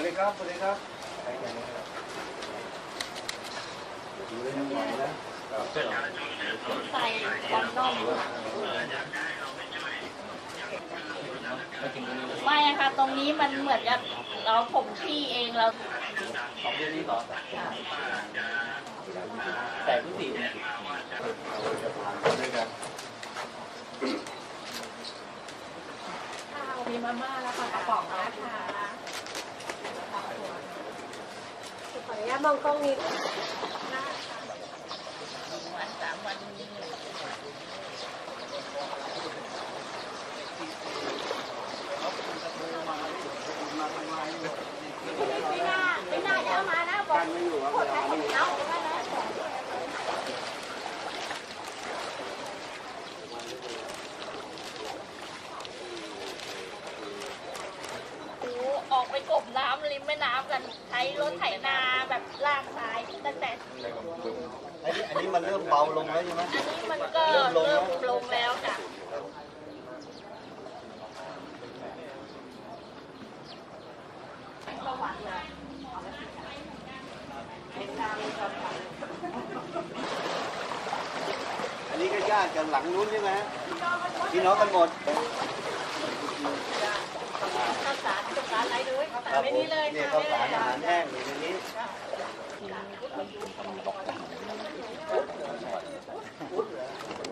วัสดีครับสวัสดีครับดูได้ทั้งวันนะใส่คอนดอมไม่อะค่ะตรงนี้มันเหมือนกับเราผมขี้เองเราสองเดือนนี้ต่อแต่ทุกสี่เนี่ยเราจะผ่านไปด้วยกันข้าวมีมาม่าแล้วค่ะกระป๋องนะคะ ขออนุญาต มองกล้องนี้วันสามวันนี้ไม่น่าไม่น่าจะเอามานะบอกคนไทยคนเอามานะออกไปกบน้ำริมแม่น้ำกันใช้รถไถนา แบบลากทรายตั้งแต่ อันนี้อันนี้มันเริ่มเบาลงแล้วใช่ไหมอันนี้มันก็เริ่มลงแล้วจ้ะอันนี้ก็ญาติกันหลังนู้นใช่ไหมพี่น้องกันหมดข้าวสารข้าวสารอะไรด้วยข้าวสารครับไม่ผมนี่เลยเนี่ยค่ะข้าวสารอาหารแห้งนี่